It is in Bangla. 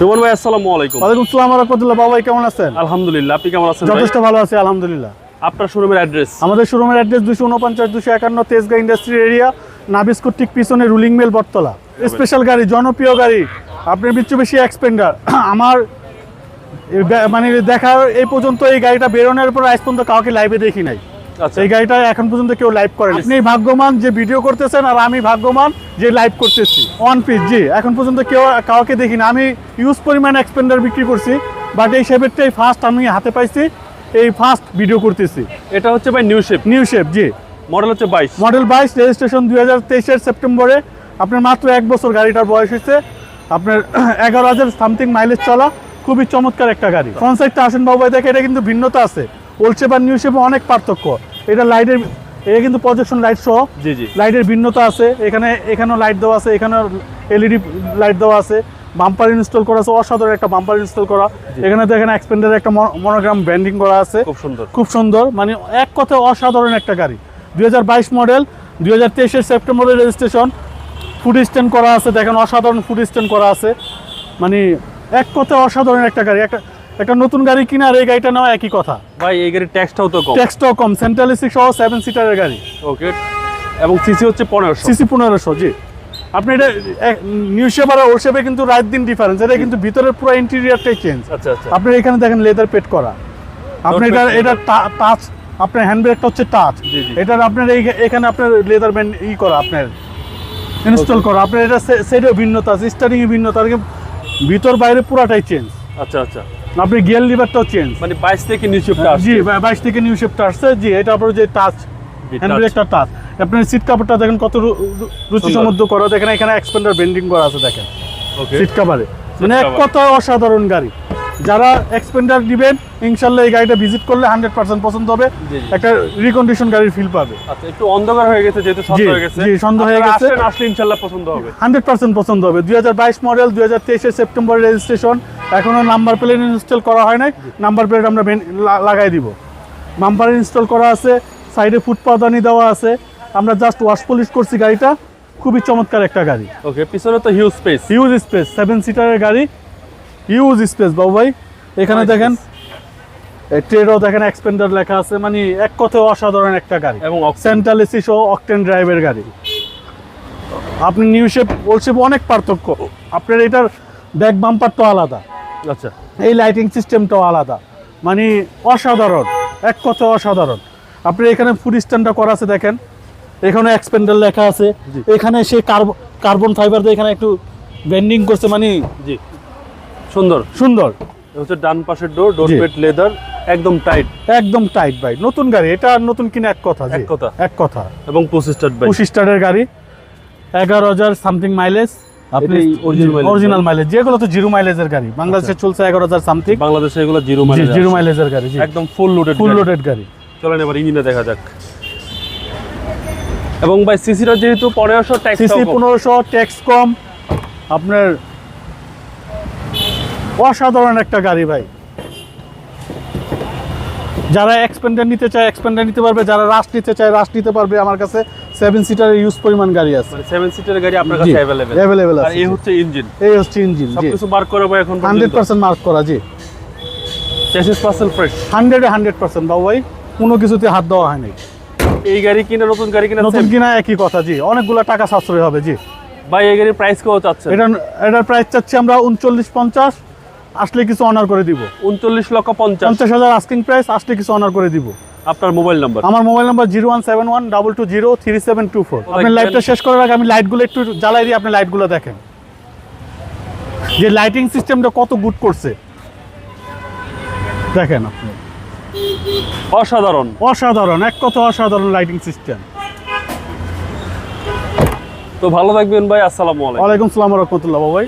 রুমান ভাই আসসালামু আলাইকুম। ওয়ালাইকুম সালাম রহমতুল্লাহ। বাবাই কেমন আছেন? আলহামদুলিল্লাহ আপনি কেমন আছেন যথেষ্ট ভালো আছি আলহামদুলিল্লাহ। আপনার শোরুমের অ্যাড্রেস? আমাদের শোরুমের অ্যাড্রেস দুশো উনপঞ্চাশ দুশো একান্ন তেজগাঁ ইন্ডাস্ট্রি এরিয়া নাবিস্কুর ঠিক পিছনে রুলিং মেল বটতলা। স্পেশাল গাড়ি জনপ্রিয় গাড়ি। আপনার বেশি এক্সপেন্ডার আমার মানে দেখার এই পর্যন্ত এই গাড়িটা বেরোনোর পর আজ পর্যন্ত কাউকে লাইভে দেখি নাই। আচ্ছা এই গাড়িটা এখন পর্যন্ত কেউ লাইভ করে আপনি ভাগ্যবান যে ভিডিও করতেছেন আর আমি ভাগ্যবান যে লাইভ করতেছি। ওয়ান পিস জি এখন পর্যন্ত কেউ কাউকে দেখি না আমি ইউজ পরিমাণ এক্সপেন্ডার বিক্রি করছি বাট এই শেপেরটাই ফার্স্ট আমি হাতে পাইছি এই ফার্স্ট ভিডিও করতেছি। এটা হচ্ছে ভাই নিউ শেপ নিউ শেপ জি। মডেল হচ্ছে বাইশ। মডেল বাইশ রেজিস্ট্রেশন দুই হাজার তেইশের সেপ্টেম্বরে আপনার মাত্র এক বছর গাড়িটার বয়স হয়েছে। আপনার এগারো হাজার সামথিং মাইলেজ চলা। খুবই চমৎকার একটা গাড়ি। ফ্রন্ট সাইডটা আসেন বাবু দেখে এটা কিন্তু ভিন্নতা আছে। ওল্ড শেপ আর নিউ শেপে অনেক পার্থক্য। এটা লাইটের এটা কিন্তু প্রজেকশন লাইট সহ। জি জি। লাইটের ভিন্নতা আছে। এখানে এখানেও লাইট দেওয়া আছে এখানেও এলইডি লাইট দেওয়া আছে। বাম্পার ইনস্টল করা আছে অসাধারণ একটা বাম্পার ইনস্টল করা। এখানে দেখেন এক্সপেন্ডারের একটা মনোগ্রাম ব্র্যান্ডিং করা আছে। খুব সুন্দর। খুব সুন্দর। মানে এক কথায় অসাধারণ একটা গাড়ি। দুই হাজার বাইশ মডেল দুই হাজার তেইশের সেপ্টেম্বরের রেজিস্ট্রেশন ফুড স্ট্যান্ড করা আছে দেখেন অসাধারণ ফুড স্ট্যান্ড করা আছে। মানে এক কথায় অসাধারণ একটা গাড়ি। একটা একটা নতুন গাড়ি কিনা আর এই গাড়িটা নেওয়া একই কথা। ভাই এই গাড়ির ট্যাক্সটাও তো কম। ট্যাক্সটাও কম। সেন্ট্রাল এসি সহ সেভেন সিটারের গাড়ি। ওকে এবং সিসি হচ্ছে পনেরোশো। সিসি পনেরোশো জি। আপনি এটা নিউ শেপ আর ওর শেপে কিন্তু রাত দিন ডিফারেন্স এটা কিন্তু ভিতরের পুরো ইন্টেরিয়ারটাই চেঞ্জ আচ্ছা আচ্ছা। আপনার এখানে দেখেন লেদার পেট করা। আপনি এটা এটা টাচ আপনার হ্যান্ড ব্রেকটা হচ্ছে টাচ। এটার আপনার এই এখানে আপনার লেদার ব্যান্ড ই করা আপনার ইনস্টল করা। আপনার এটা সেটেও ভিন্নতা আছে স্টারিং এ ভিন্নতা আর কি ভিতর বাইরে পুরাটাই চেঞ্জ আচ্ছা আচ্ছা। আপনি গিয়ার লিভারটাও চেঞ্জ। মানে বাইশ থেকে নিউ শেপটা জি বাইশ থেকে নিউ শেপটা আসছে জি এটা আপনার যে টাচ জি, হ্যান্ড ব্রেকটা টাচ আপনার সিট কাপড়টা দেখেন কত রুচি। সমুদ্র করা। দেখেন এখানে এক্সপেন্ডার বেন্ডিং করা আছে দেখেন। ওকে সিট কাভারে মানে এক কথা অসাধারণ গাড়ি। যারা এক্সপেন্ডার দিবেন ইনশাল্লাহ এই গাড়িটা ভিজিট করলে হান্ড্রেড পার্সেন্ট পছন্দ হবে। একটা রিকন্ডিশন গাড়ির ফিল পাবে। আচ্ছা একটু অন্ধকার হয়ে গেছে যেহেতু সন্ধ্যা হয়ে গেছে। জি, সন্ধ্যা হয়ে গেছে। আসলে ইনশাল্লাহ পছন্দ হবে। হান্ড্রেড পার্সেন্ট পছন্দ হবে। দুই হাজার বাইশ মডেল দুই হাজার তেইশের সেপ্টেম্বর রেজিস্ট্রেশন এখনও নাম্বার প্লেট ইনস্টল করা হয় নাই। নাম্বার প্লেট আমরা লাগাই দিব। নাম্বার ইনস্টল করা আছে। সাইডে ফুটপাদানি দেওয়া আছে। আমরা জাস্ট ওয়াশ পলিশ করছি গাড়িটা। খুবই চমৎকার একটা গাড়ি। ওকে পিছনে তো huge space huge space seven সিটারের গাড়ি। হিউজ স্পেস বাবু ভাই। এখানে দেখেন ট্রেডও দেখেন এক্সপেন্ডার লেখা আছে মানে এক কথায় অসাধারণ একটা গাড়ি। এবং সেন্ট্রাল এসি সহ অকটেন ড্রাইভের গাড়ি। আপনি নিউ শেপ ওল্ড শেপ অনেক পার্থক্য। আপনার এটার ব্যাক বাম্পারটাও আলাদা। আচ্ছা। এই লাইটিং সিস্টেমটাও আলাদা। মানে অসাধারণ এক কথা অসাধারণ। আপনি এখানে ফুড স্ট্যান্ডটা করা আছে দেখেন। এখানে এক্সপেন্ডার লেখা আছে। এখানে সে কার্বন ফাইবার দিয়ে এখানে একটু বেন্ডিং করছে মানে জি। সুন্দর। সুন্দর। হচ্ছে ডান পাশের ডোর ডোর। পেট লেদার একদম টাইট একদম টাইট ভাই। নতুন গাড়ি। এটা আর নতুন কিনা এক কথা এক কথা। এক কথা। এবং পঁচিশ স্টার্ট পঁচিশ স্টারের গাড়ি। এগারো হাজার সামথিং মাইলেজ আপনি অরিজিনাল মাইলেজ যেগুলো তো জিরো মাইলেজের গাড়ি। বাংলাদেশে চলছে এগারো হাজার সামথিং বাংলাদেশে এগুলো জিরো মানে জিরো মাইলেজের গাড়ি জি। একদম ফুল লোডেড ফুল লোডেড গাড়ি। চলেন এবার ইঞ্জিনে দেখা যাক। এবং ভাই সিসিটা যেহেতু পনেরোশো ট্যাক্স সিসি পনেরোশো ট্যাক্স কম। আপনার অসাধারণ একটা গাড়ি ভাই। যারা এক্সপেন্ডার নিতে চায় এক্সপেন্ডার নিতে পারবে যারা রাশ নিতে চায় রাশ নিতে পারবে আমার কাছে সেভেন সিটারের ইউজ পরিমাণ গাড়ি আছে। মানে সেভেন সিটের গাড়ি আপনার কাছে অ্যাভেলেবেল অ্যাভেলেবেল আছে এই হচ্ছে ইঞ্জিন এই হচ্ছে ইঞ্জিন সবকিছু বার করে ভাই এখন হান্ড্রেড পার্সেন্ট মার্ক করা জি। চেসিস পার্সেল ফ্রেশ হান্ড্রেডে হান্ড্রেড পার্সেন্ট বাবু ভাই কোনো কিছুতে হাত দেওয়া হয়নি এই গাড়ি কিনে নতুন গাড়ি কিনে নতুন কিনা একই কথা জি। অনেকগুলো টাকা সাশ্রয় হবে জি। ভাই এই গাড়ির প্রাইস কেউ চাচ্ছে এটা এটার প্রাইস চাচ্ছি আমরা উনচল্লিশ পঞ্চাশ। আসলে কিছু অনার করে দিব। উনচল্লিশ লক্ষ পঞ্চাশ। পঞ্চাশ হাজার আস্কিং প্রাইস আসলে কিছু অনার করে দিব। আপনার মোবাইল নাম্বার আমার mobile number zero one seven one double two zero three seven two four আপনি লাইটটা শেষ করার আগে আমি লাইটগুলো একটু জ্বালাই দিই আপনি লাইটগুলো দেখেন। যে লাইটিং সিস্টেমটা কত গুড করছে। দেখেন আপনি। অসাধারণ। অসাধারণ এক কথা অসাধারণ লাইটিং সিস্টেম তো ভালো থাকবেন ভাই আসসালামু আলাইকুম। ওয়ালাইকুম সালাম রহমতুল্লাহ বাবাই।